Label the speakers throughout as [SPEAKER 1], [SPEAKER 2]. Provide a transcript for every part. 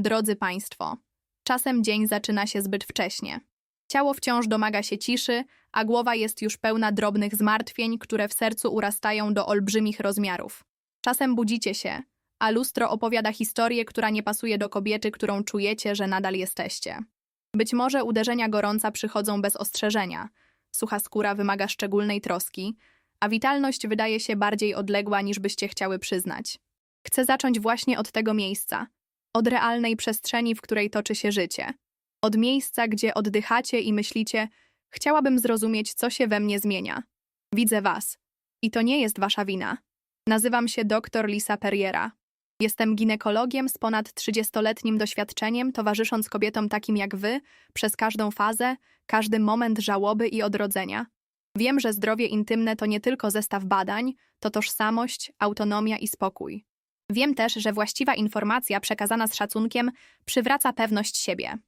[SPEAKER 1] Drodzy Państwo, czasem dzień zaczyna się zbyt wcześnie. Ciało wciąż domaga się ciszy, a głowa jest już pełna drobnych zmartwień, które w sercu urastają do olbrzymich rozmiarów. Czasem budzicie się, a lustro opowiada historię, która nie pasuje do kobiety, którą czujecie, że nadal jesteście. Być może uderzenia gorąca przychodzą bez ostrzeżenia, sucha skóra wymaga szczególnej troski, a witalność wydaje się bardziej odległa niż byście chciały przyznać. Chcę zacząć właśnie od tego miejsca, od realnej przestrzeni, w której toczy się życie. Od miejsca, gdzie oddychacie i myślicie, chciałabym zrozumieć, co się we mnie zmienia. Widzę was. I to nie jest wasza wina. Nazywam się dr Lisa Perriera. Jestem ginekologiem z ponad 30-letnim doświadczeniem, towarzysząc kobietom takim jak wy przez każdą fazę, każdy moment żałoby i odrodzenia. Wiem, że zdrowie intymne to nie tylko zestaw badań, to tożsamość, autonomia i spokój. Wiem też, że właściwa informacja przekazana z szacunkiem przywraca pewność siebie.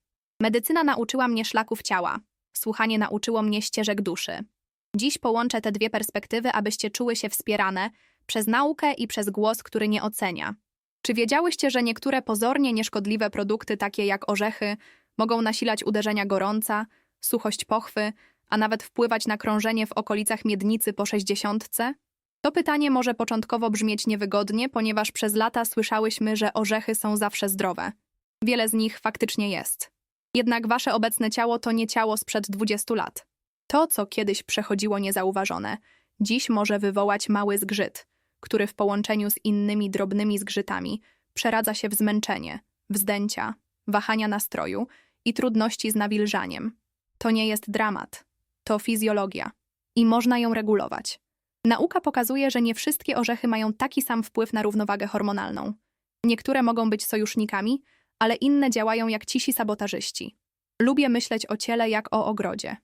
[SPEAKER 1] Medycyna nauczyła mnie szlaków ciała, słuchanie nauczyło mnie ścieżek duszy. Dziś połączę te dwie perspektywy, abyście czuły się wspierane przez naukę i przez głos, który nie ocenia. Czy wiedziałyście, że niektóre pozornie nieszkodliwe produkty, takie jak orzechy, mogą nasilać uderzenia gorąca, suchość pochwy, a nawet wpływać na krążenie w okolicach miednicy po sześćdziesiątce? To pytanie może początkowo brzmieć niewygodnie, ponieważ przez lata słyszałyśmy, że orzechy są zawsze zdrowe. Wiele z nich faktycznie jest. Jednak wasze obecne ciało to nie ciało sprzed 20 lat. To, co kiedyś przechodziło niezauważone, dziś może wywołać mały zgrzyt, który w połączeniu z innymi drobnymi zgrzytami przeradza się w zmęczenie, wzdęcia, wahania nastroju i trudności z nawilżaniem. To nie jest dramat, to fizjologia i można ją regulować. Nauka pokazuje, że nie wszystkie orzechy mają taki sam wpływ na równowagę hormonalną. Niektóre mogą być sojusznikami, ale inne działają jak cisi sabotażyści. Lubię myśleć o ciele jak o ogrodzie.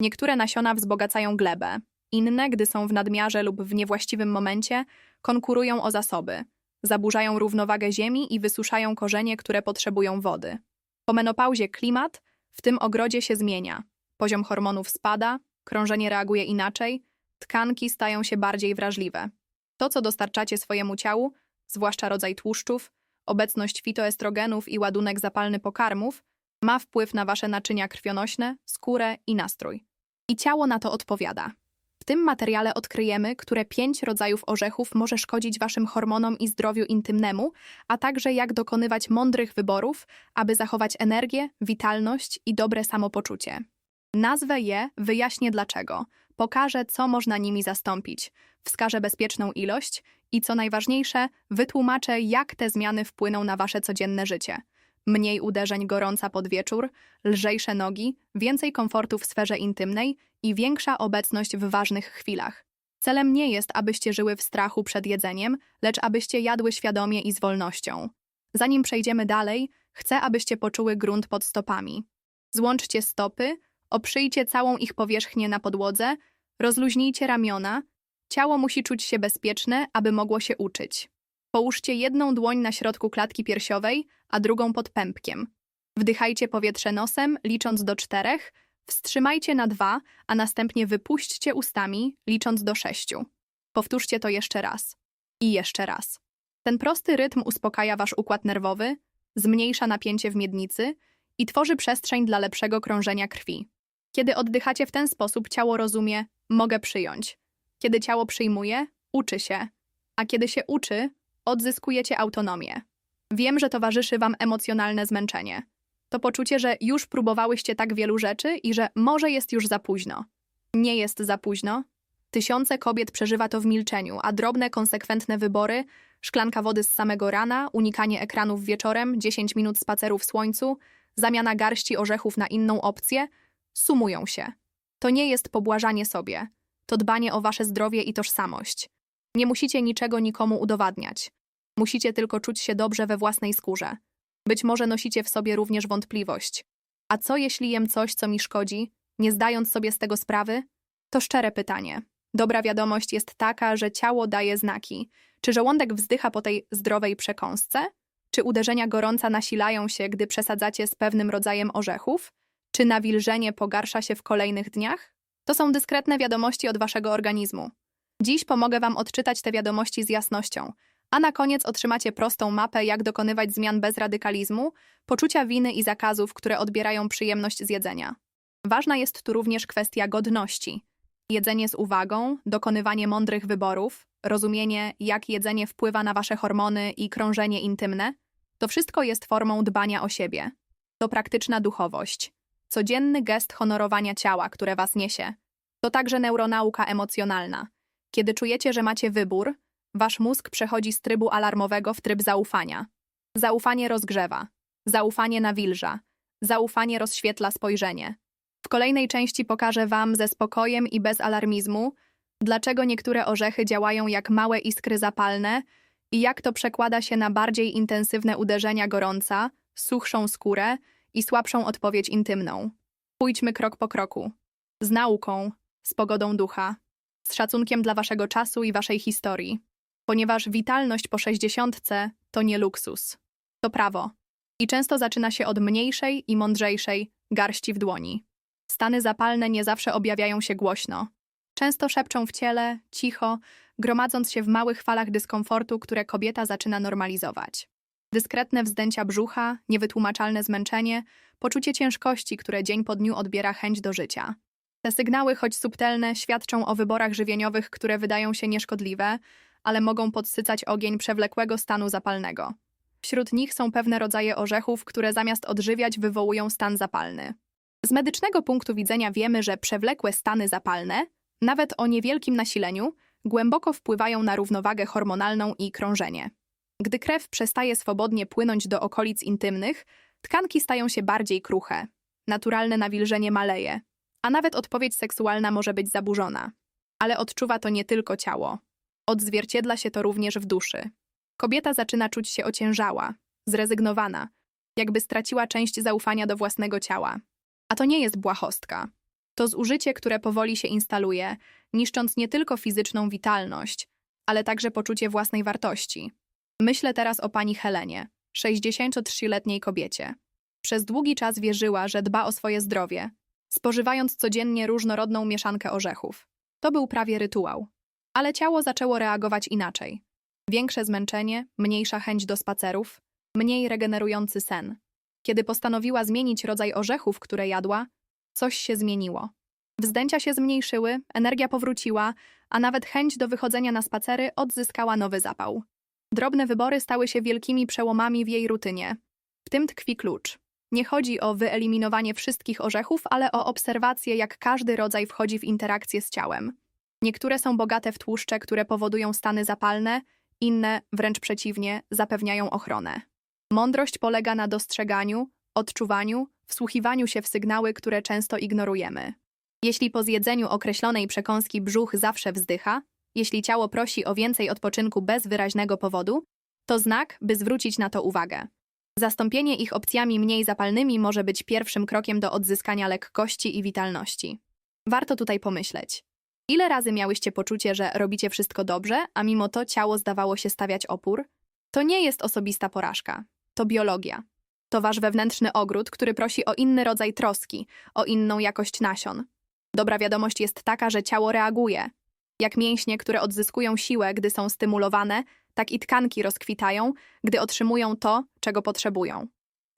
[SPEAKER 1] Niektóre nasiona wzbogacają glebę, inne, gdy są w nadmiarze lub w niewłaściwym momencie, konkurują o zasoby, zaburzają równowagę ziemi i wysuszają korzenie, które potrzebują wody. Po menopauzie klimat w tym ogrodzie się zmienia. Poziom hormonów spada, krążenie reaguje inaczej, tkanki stają się bardziej wrażliwe. To, co dostarczacie swojemu ciału, zwłaszcza rodzaj tłuszczów, obecność fitoestrogenów i ładunek zapalny pokarmów, ma wpływ na wasze naczynia krwionośne, skórę i nastrój. I ciało na to odpowiada. W tym materiale odkryjemy, które pięć rodzajów orzechów może szkodzić waszym hormonom i zdrowiu intymnemu, a także jak dokonywać mądrych wyborów, aby zachować energię, witalność i dobre samopoczucie. Nazwę je, wyjaśnię dlaczego, pokażę, co można nimi zastąpić, wskażę bezpieczną ilość i co najważniejsze, wytłumaczę, jak te zmiany wpłyną na wasze codzienne życie. Mniej uderzeń gorąca pod wieczór, lżejsze nogi, więcej komfortu w sferze intymnej i większa obecność w ważnych chwilach. Celem nie jest, abyście żyły w strachu przed jedzeniem, lecz abyście jadły świadomie i z wolnością. Zanim przejdziemy dalej, chcę, abyście poczuły grunt pod stopami. Złączcie stopy, oprzyjcie całą ich powierzchnię na podłodze, rozluźnijcie ramiona. Ciało musi czuć się bezpieczne, aby mogło się uczyć. Połóżcie jedną dłoń na środku klatki piersiowej, a drugą pod pępkiem. Wdychajcie powietrze nosem, licząc do czterech, wstrzymajcie na dwa, a następnie wypuśćcie ustami, licząc do sześciu. Powtórzcie to jeszcze raz. I jeszcze raz. Ten prosty rytm uspokaja wasz układ nerwowy, zmniejsza napięcie w miednicy i tworzy przestrzeń dla lepszego krążenia krwi. Kiedy oddychacie w ten sposób, ciało rozumie, mogę przyjąć. Kiedy ciało przyjmuje, uczy się. A kiedy się uczy, odzyskujecie autonomię. Wiem, że towarzyszy wam emocjonalne zmęczenie. To poczucie, że już próbowałyście tak wielu rzeczy i że może jest już za późno. Nie jest za późno. Tysiące kobiet przeżywa to w milczeniu, a drobne, konsekwentne wybory szklanka wody z samego rana, unikanie ekranów wieczorem, 10 minut spaceru w słońcu, zamiana garści orzechów na inną opcję sumują się. To nie jest pobłażanie sobie, to dbanie o wasze zdrowie i tożsamość. Nie musicie niczego nikomu udowadniać. Musicie tylko czuć się dobrze we własnej skórze. Być może nosicie w sobie również wątpliwość. A co jeśli jem coś, co mi szkodzi, nie zdając sobie z tego sprawy? To szczere pytanie. Dobra wiadomość jest taka, że ciało daje znaki. Czy żołądek wzdycha po tej zdrowej przekąsce? Czy uderzenia gorąca nasilają się, gdy przesadzacie z pewnym rodzajem orzechów? Czy nawilżenie pogarsza się w kolejnych dniach? To są dyskretne wiadomości od waszego organizmu. Dziś pomogę wam odczytać te wiadomości z jasnością, A na koniec otrzymacie prostą mapę, jak dokonywać zmian bez radykalizmu, poczucia winy i zakazów, które odbierają przyjemność z jedzenia. Ważna jest tu również kwestia godności. Jedzenie z uwagą, dokonywanie mądrych wyborów, rozumienie, jak jedzenie wpływa na wasze hormony i krążenie intymne, to wszystko jest formą dbania o siebie. To praktyczna duchowość. Codzienny gest honorowania ciała, które was niesie. To także neuronauka emocjonalna. Kiedy czujecie, że macie wybór, wasz mózg przechodzi z trybu alarmowego w tryb zaufania. Zaufanie rozgrzewa, zaufanie nawilża, zaufanie rozświetla spojrzenie. W kolejnej części pokażę Wam ze spokojem i bez alarmizmu, dlaczego niektóre orzechy działają jak małe iskry zapalne i jak to przekłada się na bardziej intensywne uderzenia gorąca, suchszą skórę i słabszą odpowiedź intymną. Pójdźmy krok po kroku. Z nauką, z pogodą ducha, z szacunkiem dla Waszego czasu i Waszej historii. Ponieważ witalność po sześćdziesiątce to nie luksus. To prawo. I często zaczyna się od mniejszej i mądrzejszej garści w dłoni. Stany zapalne nie zawsze objawiają się głośno. Często szepczą w ciele, cicho, gromadząc się w małych falach dyskomfortu, które kobieta zaczyna normalizować. Dyskretne wzdęcia brzucha, niewytłumaczalne zmęczenie, poczucie ciężkości, które dzień po dniu odbiera chęć do życia. Te sygnały, choć subtelne, świadczą o wyborach żywieniowych, które wydają się nieszkodliwe, ale mogą podsycać ogień przewlekłego stanu zapalnego. Wśród nich są pewne rodzaje orzechów, które zamiast odżywiać wywołują stan zapalny. Z medycznego punktu widzenia wiemy, że przewlekłe stany zapalne, nawet o niewielkim nasileniu, głęboko wpływają na równowagę hormonalną i krążenie. Gdy krew przestaje swobodnie płynąć do okolic intymnych, tkanki stają się bardziej kruche, naturalne nawilżenie maleje, a nawet odpowiedź seksualna może być zaburzona. Ale odczuwa to nie tylko ciało. Odzwierciedla się to również w duszy. Kobieta zaczyna czuć się ociężała, zrezygnowana, jakby straciła część zaufania do własnego ciała. A to nie jest błahostka. To zużycie, które powoli się instaluje, niszcząc nie tylko fizyczną witalność, ale także poczucie własnej wartości. Myślę teraz o pani Helenie, 63-letniej kobiecie. Przez długi czas wierzyła, że dba o swoje zdrowie, spożywając codziennie różnorodną mieszankę orzechów. To był prawie rytuał. Ale ciało zaczęło reagować inaczej. Większe zmęczenie, mniejsza chęć do spacerów, mniej regenerujący sen. Kiedy postanowiła zmienić rodzaj orzechów, które jadła, coś się zmieniło. Wzdęcia się zmniejszyły, energia powróciła, a nawet chęć do wychodzenia na spacery odzyskała nowy zapał. Drobne wybory stały się wielkimi przełomami w jej rutynie. W tym tkwi klucz. Nie chodzi o wyeliminowanie wszystkich orzechów, ale o obserwację, jak każdy rodzaj wchodzi w interakcję z ciałem. Niektóre są bogate w tłuszcze, które powodują stany zapalne, inne, wręcz przeciwnie, zapewniają ochronę. Mądrość polega na dostrzeganiu, odczuwaniu, wsłuchiwaniu się w sygnały, które często ignorujemy. Jeśli po zjedzeniu określonej przekąski brzuch zawsze wzdycha, jeśli ciało prosi o więcej odpoczynku bez wyraźnego powodu, to znak, by zwrócić na to uwagę. Zastąpienie ich opcjami mniej zapalnymi może być pierwszym krokiem do odzyskania lekkości i witalności. Warto tutaj pomyśleć. Ile razy miałyście poczucie, że robicie wszystko dobrze, a mimo to ciało zdawało się stawiać opór? To nie jest osobista porażka. To biologia. To wasz wewnętrzny ogród, który prosi o inny rodzaj troski, o inną jakość nasion. Dobra wiadomość jest taka, że ciało reaguje. Jak mięśnie, które odzyskują siłę, gdy są stymulowane, tak i tkanki rozkwitają, gdy otrzymują to, czego potrzebują.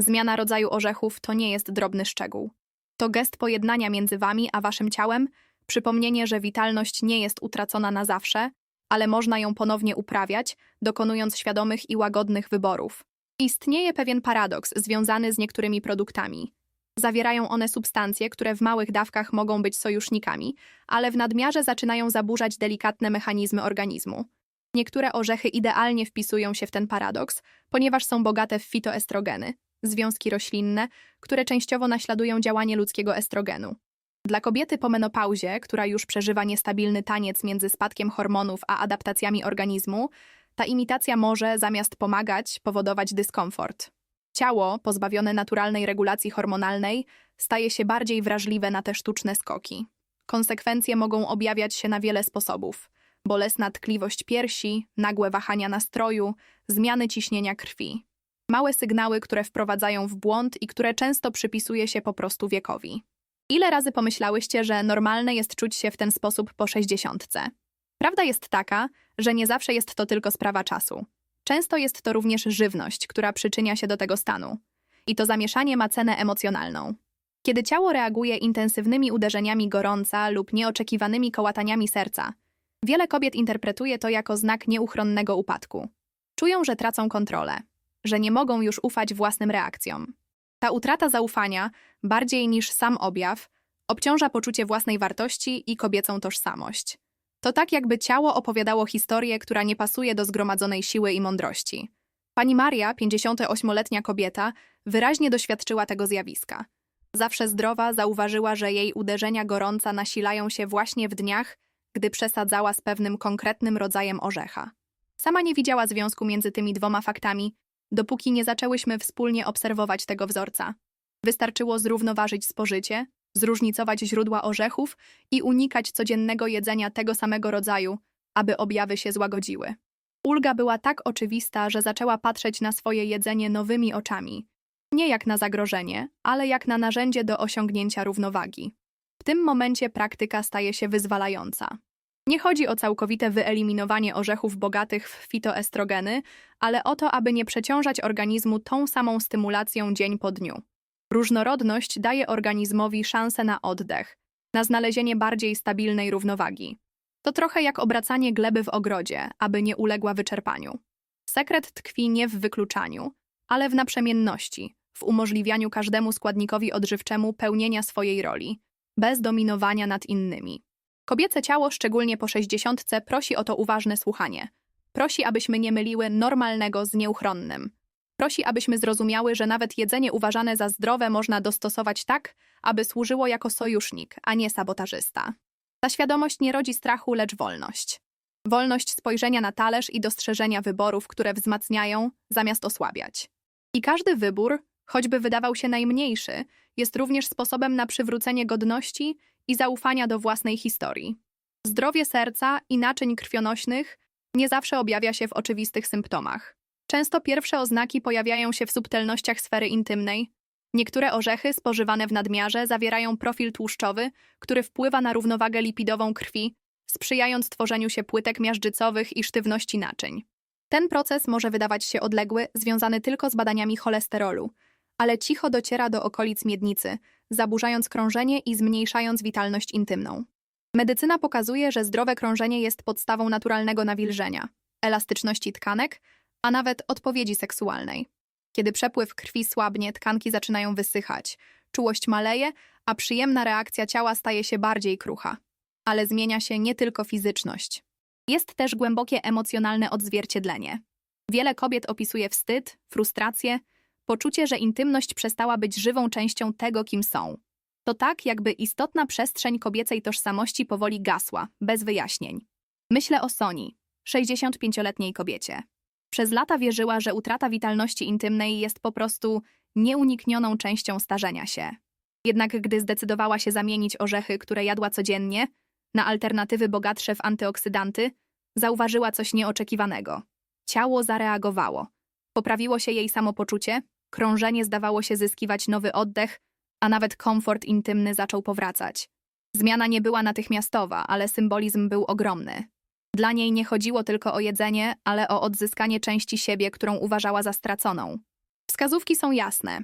[SPEAKER 1] Zmiana rodzaju orzechów to nie jest drobny szczegół. To gest pojednania między wami a waszym ciałem, przypomnienie, że witalność nie jest utracona na zawsze, ale można ją ponownie uprawiać, dokonując świadomych i łagodnych wyborów. Istnieje pewien paradoks związany z niektórymi produktami. Zawierają one substancje, które w małych dawkach mogą być sojusznikami, ale w nadmiarze zaczynają zaburzać delikatne mechanizmy organizmu. Niektóre orzechy idealnie wpisują się w ten paradoks, ponieważ są bogate w fitoestrogeny, związki roślinne, które częściowo naśladują działanie ludzkiego estrogenu. Dla kobiety po menopauzie, która już przeżywa niestabilny taniec między spadkiem hormonów a adaptacjami organizmu, ta imitacja może, zamiast pomagać, powodować dyskomfort. Ciało, pozbawione naturalnej regulacji hormonalnej, staje się bardziej wrażliwe na te sztuczne skoki. Konsekwencje mogą objawiać się na wiele sposobów: bolesna tkliwość piersi, nagłe wahania nastroju, zmiany ciśnienia krwi. Małe sygnały, które wprowadzają w błąd i które często przypisuje się po prostu wiekowi. Ile razy pomyślałyście, że normalne jest czuć się w ten sposób po sześćdziesiątce? Prawda jest taka, że nie zawsze jest to tylko sprawa czasu. Często jest to również żywność, która przyczynia się do tego stanu. I to zamieszanie ma cenę emocjonalną. Kiedy ciało reaguje intensywnymi uderzeniami gorąca lub nieoczekiwanymi kołataniami serca, wiele kobiet interpretuje to jako znak nieuchronnego upadku. Czują, że tracą kontrolę, że nie mogą już ufać własnym reakcjom. Ta utrata zaufania, bardziej niż sam objaw, obciąża poczucie własnej wartości i kobiecą tożsamość. To tak, jakby ciało opowiadało historię, która nie pasuje do zgromadzonej siły i mądrości. Pani Maria, 58-letnia kobieta, wyraźnie doświadczyła tego zjawiska. Zawsze zdrowa zauważyła, że jej uderzenia gorąca nasilają się właśnie w dniach, gdy przesadzała z pewnym konkretnym rodzajem orzecha. Sama nie widziała związku między tymi dwoma faktami, dopóki nie zaczęłyśmy wspólnie obserwować tego wzorca. Wystarczyło zrównoważyć spożycie, zróżnicować źródła orzechów i unikać codziennego jedzenia tego samego rodzaju, aby objawy się złagodziły. Ulga była tak oczywista, że zaczęła patrzeć na swoje jedzenie nowymi oczami. Nie jak na zagrożenie, ale jak na narzędzie do osiągnięcia równowagi. W tym momencie praktyka staje się wyzwalająca. Nie chodzi o całkowite wyeliminowanie orzechów bogatych w fitoestrogeny, ale o to, aby nie przeciążać organizmu tą samą stymulacją dzień po dniu. Różnorodność daje organizmowi szansę na oddech, na znalezienie bardziej stabilnej równowagi. To trochę jak obracanie gleby w ogrodzie, aby nie uległa wyczerpaniu. Sekret tkwi nie w wykluczaniu, ale w naprzemienności, w umożliwianiu każdemu składnikowi odżywczemu pełnienia swojej roli, bez dominowania nad innymi. Kobiece ciało, szczególnie po sześćdziesiątce, prosi o to uważne słuchanie. Prosi, abyśmy nie myliły normalnego z nieuchronnym. Prosi, abyśmy zrozumiały, że nawet jedzenie uważane za zdrowe można dostosować tak, aby służyło jako sojusznik, a nie sabotażysta. Ta świadomość nie rodzi strachu, lecz wolność. Wolność spojrzenia na talerz i dostrzeżenia wyborów, które wzmacniają, zamiast osłabiać. I każdy wybór, choćby wydawał się najmniejszy, jest również sposobem na przywrócenie godności i zaufania do własnej historii. Zdrowie serca i naczyń krwionośnych nie zawsze objawia się w oczywistych symptomach. Często pierwsze oznaki pojawiają się w subtelnościach sfery intymnej. Niektóre orzechy spożywane w nadmiarze zawierają profil tłuszczowy, który wpływa na równowagę lipidową krwi, sprzyjając tworzeniu się płytek miażdżycowych i sztywności naczyń. Ten proces może wydawać się odległy, związany tylko z badaniami cholesterolu, ale cicho dociera do okolic miednicy, zaburzając krążenie i zmniejszając witalność intymną. Medycyna pokazuje, że zdrowe krążenie jest podstawą naturalnego nawilżenia, elastyczności tkanek, a nawet odpowiedzi seksualnej. Kiedy przepływ krwi słabnie, tkanki zaczynają wysychać, czułość maleje, a przyjemna reakcja ciała staje się bardziej krucha. Ale zmienia się nie tylko fizyczność. Jest też głębokie emocjonalne odzwierciedlenie. Wiele kobiet opisuje wstyd, frustrację, poczucie, że intymność przestała być żywą częścią tego, kim są. To tak, jakby istotna przestrzeń kobiecej tożsamości powoli gasła, bez wyjaśnień. Myślę o Soni, 65-letniej kobiecie. Przez lata wierzyła, że utrata witalności intymnej jest po prostu nieuniknioną częścią starzenia się. Jednak gdy zdecydowała się zamienić orzechy, które jadła codziennie, na alternatywy bogatsze w antyoksydanty, zauważyła coś nieoczekiwanego. Ciało zareagowało. Poprawiło się jej samopoczucie, krążenie zdawało się zyskiwać nowy oddech, a nawet komfort intymny zaczął powracać. Zmiana nie była natychmiastowa, ale symbolizm był ogromny. Dla niej nie chodziło tylko o jedzenie, ale o odzyskanie części siebie, którą uważała za straconą. Wskazówki są jasne.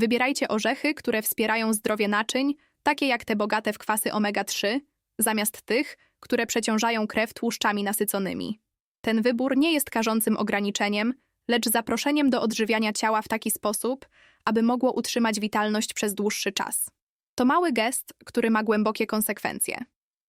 [SPEAKER 1] Wybierajcie orzechy, które wspierają zdrowie naczyń, takie jak te bogate w kwasy omega-3, zamiast tych, które przeciążają krew tłuszczami nasyconymi. Ten wybór nie jest karzącym ograniczeniem, lecz zaproszeniem do odżywiania ciała w taki sposób, aby mogło utrzymać witalność przez dłuższy czas. To mały gest, który ma głębokie konsekwencje.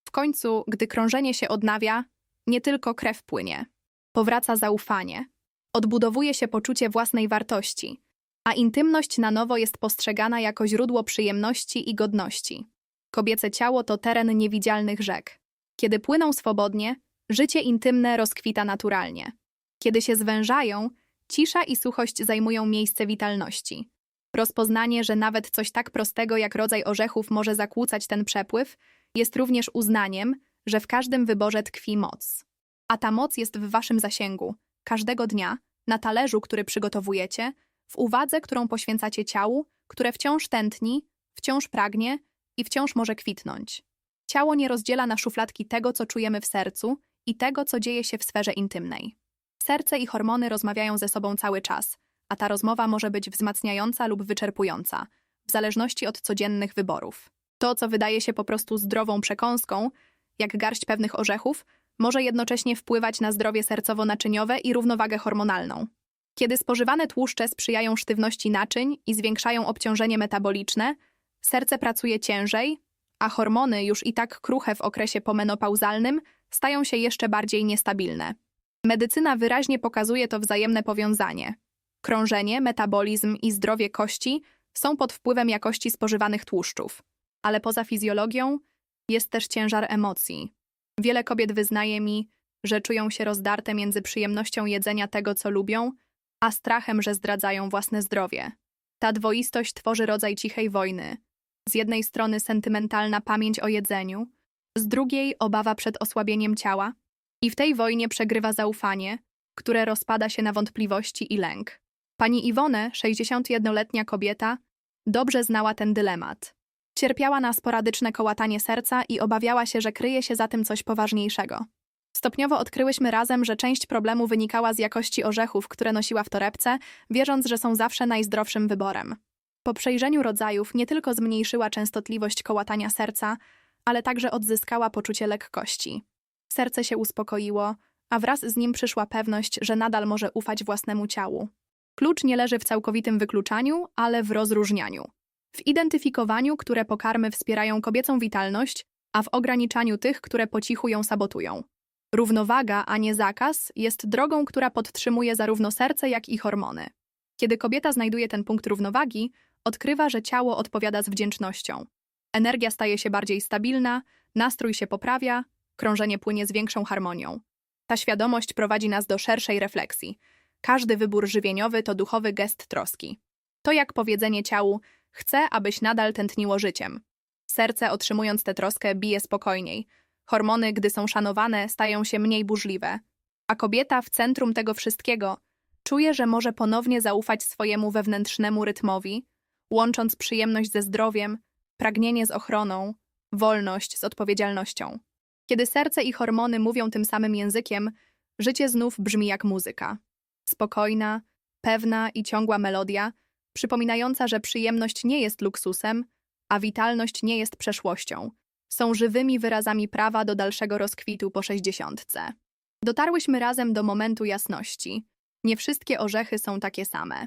[SPEAKER 1] W końcu, gdy krążenie się odnawia, nie tylko krew płynie. Powraca zaufanie. Odbudowuje się poczucie własnej wartości, a intymność na nowo jest postrzegana jako źródło przyjemności i godności. Kobiece ciało to teren niewidzialnych rzek. Kiedy płyną swobodnie, życie intymne rozkwita naturalnie. Kiedy się zwężają, cisza i suchość zajmują miejsce witalności. Rozpoznanie, że nawet coś tak prostego jak rodzaj orzechów może zakłócać ten przepływ, jest również uznaniem, że w każdym wyborze tkwi moc. A ta moc jest w waszym zasięgu, każdego dnia, na talerzu, który przygotowujecie, w uwadze, którą poświęcacie ciału, które wciąż tętni, wciąż pragnie i wciąż może kwitnąć. Ciało nie rozdziela na szufladki tego, co czujemy w sercu i tego, co dzieje się w sferze intymnej. Serce i hormony rozmawiają ze sobą cały czas, a ta rozmowa może być wzmacniająca lub wyczerpująca, w zależności od codziennych wyborów. To, co wydaje się po prostu zdrową przekąską, jak garść pewnych orzechów, może jednocześnie wpływać na zdrowie sercowo-naczyniowe i równowagę hormonalną. Kiedy spożywane tłuszcze sprzyjają sztywności naczyń i zwiększają obciążenie metaboliczne, serce pracuje ciężej, a hormony, już i tak kruche w okresie pomenopauzalnym, stają się jeszcze bardziej niestabilne. Medycyna wyraźnie pokazuje to wzajemne powiązanie. Krążenie, metabolizm i zdrowie kości są pod wpływem jakości spożywanych tłuszczów. Ale poza fizjologią jest też ciężar emocji. Wiele kobiet wyznaje mi, że czują się rozdarte między przyjemnością jedzenia tego, co lubią, a strachem, że zdradzają własne zdrowie. Ta dwoistość tworzy rodzaj cichej wojny. Z jednej strony sentymentalna pamięć o jedzeniu, z drugiej obawa przed osłabieniem ciała, i w tej wojnie przegrywa zaufanie, które rozpada się na wątpliwości i lęk. Pani Iwone, 61-letnia kobieta, dobrze znała ten dylemat. Cierpiała na sporadyczne kołatanie serca i obawiała się, że kryje się za tym coś poważniejszego. Stopniowo odkryłyśmy razem, że część problemu wynikała z jakości orzechów, które nosiła w torebce, wierząc, że są zawsze najzdrowszym wyborem. Po przejrzeniu rodzajów nie tylko zmniejszyła częstotliwość kołatania serca, ale także odzyskała poczucie lekkości. Serce się uspokoiło, a wraz z nim przyszła pewność, że nadal może ufać własnemu ciału. Klucz nie leży w całkowitym wykluczaniu, ale w rozróżnianiu. W identyfikowaniu, które pokarmy wspierają kobiecą witalność, a w ograniczaniu tych, które po cichu ją sabotują. Równowaga, a nie zakaz, jest drogą, która podtrzymuje zarówno serce, jak i hormony. Kiedy kobieta znajduje ten punkt równowagi, odkrywa, że ciało odpowiada z wdzięcznością. Energia staje się bardziej stabilna, nastrój się poprawia, krążenie płynie z większą harmonią. Ta świadomość prowadzi nas do szerszej refleksji. Każdy wybór żywieniowy to duchowy gest troski. To jak powiedzenie ciału: Chcę, abyś nadal tętniło życiem. Serce, otrzymując tę troskę, bije spokojniej. Hormony, gdy są szanowane, stają się mniej burzliwe. A kobieta w centrum tego wszystkiego czuje, że może ponownie zaufać swojemu wewnętrznemu rytmowi, łącząc przyjemność ze zdrowiem, pragnienie z ochroną, wolność z odpowiedzialnością. Kiedy serce i hormony mówią tym samym językiem, życie znów brzmi jak muzyka. Spokojna, pewna i ciągła melodia, przypominająca, że przyjemność nie jest luksusem, a witalność nie jest przeszłością. Są żywymi wyrazami prawa do dalszego rozkwitu po sześćdziesiątce. Dotarłyśmy razem do momentu jasności. Nie wszystkie orzechy są takie same.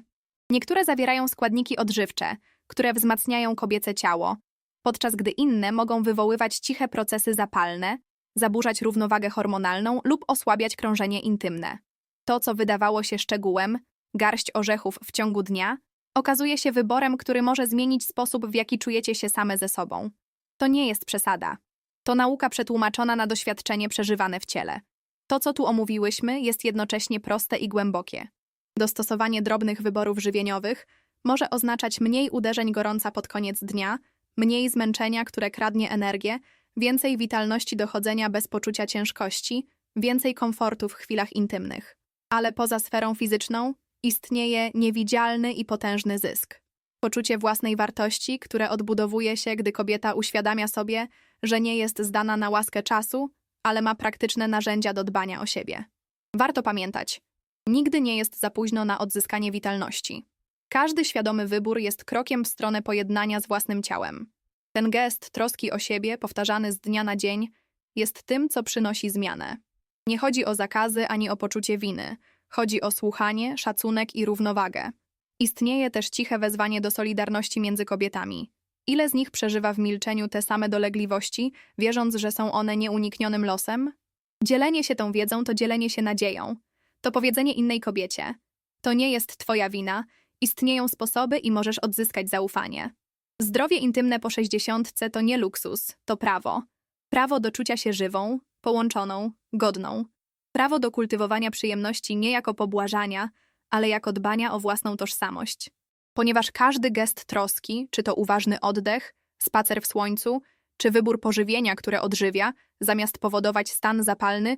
[SPEAKER 1] Niektóre zawierają składniki odżywcze, które wzmacniają kobiece ciało, podczas gdy inne mogą wywoływać ciche procesy zapalne, zaburzać równowagę hormonalną lub osłabiać krążenie intymne. To, co wydawało się szczegółem, garść orzechów w ciągu dnia, okazuje się wyborem, który może zmienić sposób, w jaki czujecie się same ze sobą. To nie jest przesada. To nauka przetłumaczona na doświadczenie przeżywane w ciele. To, co tu omówiłyśmy, jest jednocześnie proste i głębokie. Dostosowanie drobnych wyborów żywieniowych może oznaczać mniej uderzeń gorąca pod koniec dnia, mniej zmęczenia, które kradnie energię, więcej witalności dochodzenia bez poczucia ciężkości, więcej komfortu w chwilach intymnych. Ale poza sferą fizyczną istnieje niewidzialny i potężny zysk. Poczucie własnej wartości, które odbudowuje się, gdy kobieta uświadamia sobie, że nie jest zdana na łaskę czasu, ale ma praktyczne narzędzia do dbania o siebie. Warto pamiętać, nigdy nie jest za późno na odzyskanie witalności. Każdy świadomy wybór jest krokiem w stronę pojednania z własnym ciałem. Ten gest troski o siebie, powtarzany z dnia na dzień, jest tym, co przynosi zmianę. Nie chodzi o zakazy ani o poczucie winy, chodzi o słuchanie, szacunek i równowagę. Istnieje też ciche wezwanie do solidarności między kobietami. Ile z nich przeżywa w milczeniu te same dolegliwości, wierząc, że są one nieuniknionym losem? Dzielenie się tą wiedzą to dzielenie się nadzieją. To powiedzenie innej kobiecie. To nie jest twoja wina, istnieją sposoby i możesz odzyskać zaufanie. Zdrowie intymne po sześćdziesiątce to nie luksus, to prawo. Prawo do czucia się żywą, połączoną, godną. Prawo do kultywowania przyjemności nie jako pobłażania, ale jako dbania o własną tożsamość. Ponieważ każdy gest troski, czy to uważny oddech, spacer w słońcu, czy wybór pożywienia, które odżywia, zamiast powodować stan zapalny,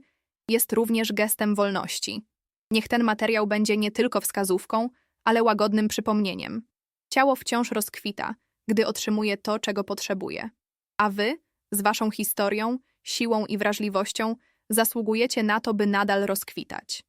[SPEAKER 1] jest również gestem wolności. Niech ten materiał będzie nie tylko wskazówką, ale łagodnym przypomnieniem. Ciało wciąż rozkwita, gdy otrzymuje to, czego potrzebuje. A wy, z waszą historią, siłą i wrażliwością, zasługujecie na to, by nadal rozkwitać.